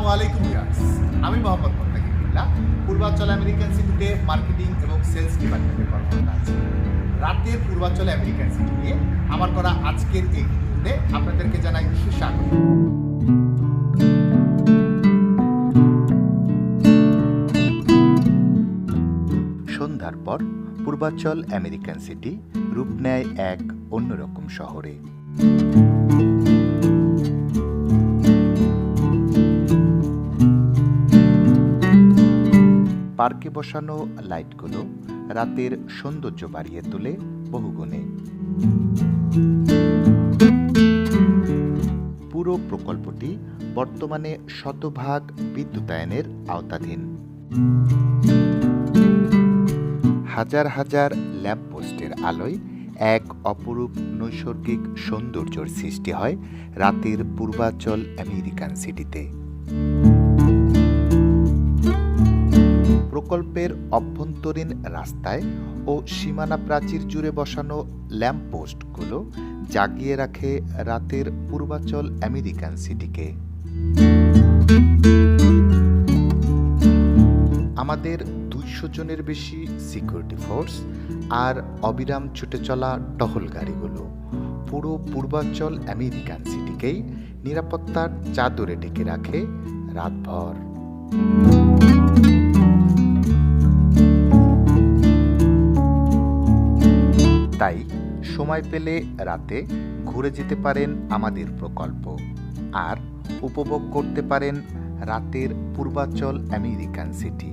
আসসালামু আলাইকুম আমি মোহাম্মদ মোত্তাকি বিল্লা পূর্বাঞ্চল আমেরিকান সিটিতে মার্কেটিং এবং সেলস ডিপার্টমেন্টে কর্মরত আছি। রাতের পূর্বাঞ্চল আমেরিকান সিটি নিয়ে আমার করা আজকের এই ভিডিওতে আপনাদেরকে জানাই সুস্বাগত সন্ধ্যার পর পূর্বাঞ্চল আমেরিকান সিটি রূপ নেয় এক অন্যরকম শহরে। পার্কে বসানো লাইটগুলো রাতের সৌন্দর্য বাড়িয়ে তোলে বহুগুণে। পুরো প্রকল্পটি বর্তমানে শতভাগ বিদ্যুতায়নের আওতাধীন। হাজার হাজার ল্যাম্পপোস্টের আলোয় এক অপরূপ নৈসর্গিক সৌন্দর্যর সৃষ্টি হয় রাতের পূর্বাঞ্চল আমেরিকান সিটিতে। প্রকল্পের অভ্যন্তরীণ রাস্তায় ও সীমানা প্রাচীর জুড়ে বসানো ল্যাম্পপোস্টগুলো জাগিয়ে রাখে রাতের পূর্বাঞ্চল আমেরিকান সিটিকে। আমাদের দুইশো জনের বেশি সিকিউরিটি ফোর্স আর অবিরাম ছুটে চলা টহল গাড়িগুলো পুরো পূর্বাঞ্চল আমেরিকান সিটিকেই নিরাপত্তার চাদরে ঢেকে রাখে রাতভর। তাই সময় পেলে রাতে ঘুরে যেতে পারেন আমাদের প্রকল্প। আর উপভোগ করতে পারেন রাতের পূর্বাচল আমেরিকান সিটি।